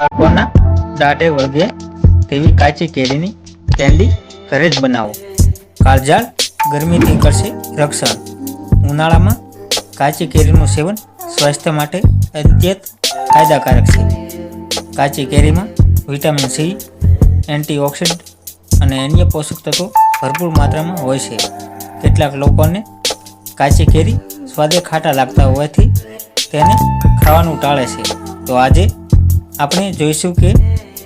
બાળકોના દાઢે વળગે તેવી કાચી કેરીની કેન્ડી ઘરે જ બનાવો. કાળઝાળ ગરમીથી કરશે રક્ષણ. ઉનાળામાં કાચી કેરીનું સેવન સ્વાસ્થ્ય માટે અત્યંત ફાયદાકારક છે. કાચી કેરીમાં વિટામિન સી એન્ટીઓક્સિડન્ટ અને અન્ય પોષક તત્વો ભરપૂર માત્રામાં હોય છે. કેટલાક લોકોને કાચી કેરી સ્વાદે ખાટા લાગતા હોવાથી તેને ખાવાનું ટાળે છે. તો આજે આપણે જોઈશું કે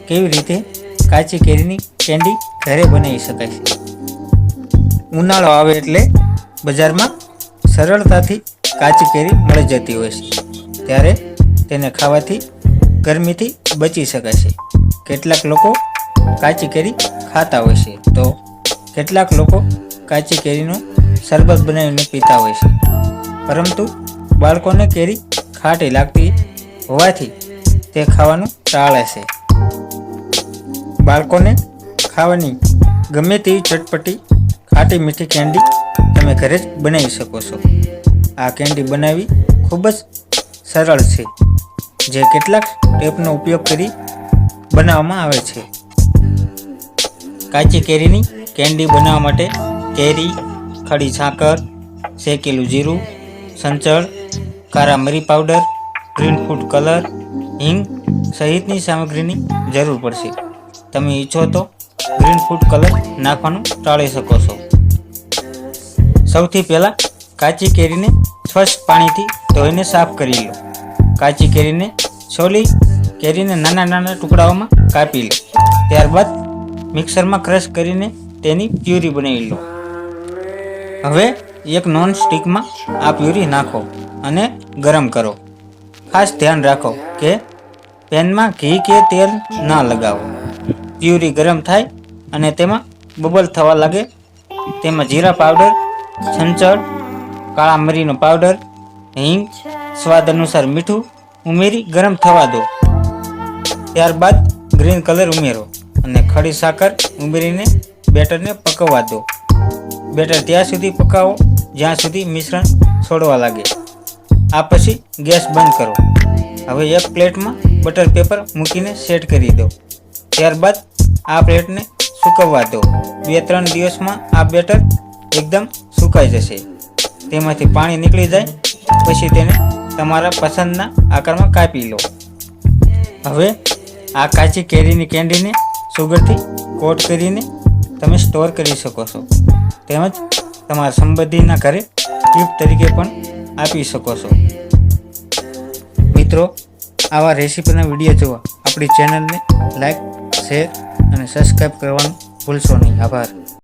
કેવી રીતે કાચી કેરીની કેન્ડી ઘરે બનાવી શકાય છે. ઉનાળો આવે એટલે બજારમાં સરળતાથી કાચી કેરી મળી જતી હોય છે. ત્યારે તેને ખાવાથી ગરમીથી બચી શકાય છે. કેટલાક લોકો કાચી કેરી ખાતા હોય છે. તો કેટલાક લોકો કાચી કેરીનું શરબત બનાવીને પીતા હોય છે. પરંતુ બાળકોને કેરી ખાટી લાગતી હોવાથી તે ખાવાનું ટાળે છે. બાળકોને ખાવાની ગમે તેવી ચટપટી, ખાટી મીઠી કેન્ડી તમે ઘરે જ બનાવી શકો છો. આ કેન્ડી બનાવવી ખૂબ જ સરળ છે. જે કેટલાક ટેપનો ઉપયોગ કરી બનાવવામાં આવે છે. કાચી કેરીની કેન્ડી બનાવવા માટે કેરી, ખડી સાકર, શેકેલું જીરું, સંચળ કારા મરી પાવડર ગ્રીન ફૂડ કલર હિંગ સહિતની સામગ્રીની જરૂર પડશે. તમે ઈચ્છો તો ગ્રીન ફૂડ કલર નાખવાનું ટાળી શકો છો. સૌથી પહેલાં કાચી કેરીને સ્વચ્છ પાણીથી ધોઈને સાફ કરી લો. કાચી કેરીને છોલી કેરીને નાના નાના ટુકડાઓમાં કાપી લો. ત્યારબાદ મિક્સરમાં ક્રશ કરીને તેની પ્યુરી બનાવી લો. હવે એક નોન સ્ટિકમાં આ પ્યુરી નાખો અને ગરમ કરો. ખાસ ધ્યાન રાખો કે પેનમાં ઘી કે તેલ ના લગાવો. પ્યુરી ગરમ થાય અને તેમાં બબલ થવા લાગે. તેમાં જીરા પાવડર સંચળ કાળા મરીનો પાવડર, હિંગ, સ્વાદ અનુસાર મીઠું ઉમેરી ગરમ થવા દો. ત્યારબાદ ગ્રીન કલર ઉમેરો અને ખડી સાકર ઉમેરીને બેટરને પકવવા દો. બેટર ત્યાં સુધી પકાવો, જ્યાં સુધી મિશ્રણ છોડવા લાગે. આ પછી ગેસ બંધ કરો. હવે એક પ્લેટમાં બટર પેપર મૂકીને સેટ કરી દો. ત્યારબાદ આ પ્લેટને સૂકવવા દો. બે ત્રણ દિવસમાં આ બેટર એકદમ સુકાઈ જશે. તેમાંથી પાણી નીકળી જાય, પછી તેને તમારા પસંદના આકારમાં કાપી લો. હવે આ કાચી કેરીની કેન્ડીને સુગરથી કોટ કરીને તમે સ્ટોર કરી શકો છો. તેમજ તમારા સંબંધીના ઘરે ગિફ્ટ તરીકે પણ આપી શકો છો. મિત્રો, આવા રેસીપીના વીડિયો જોવા આપણી ચેનલને લાઈક, શેર અને સબસ્ક્રાઈબ કરવાનું ભૂલશો નહીં. આભાર.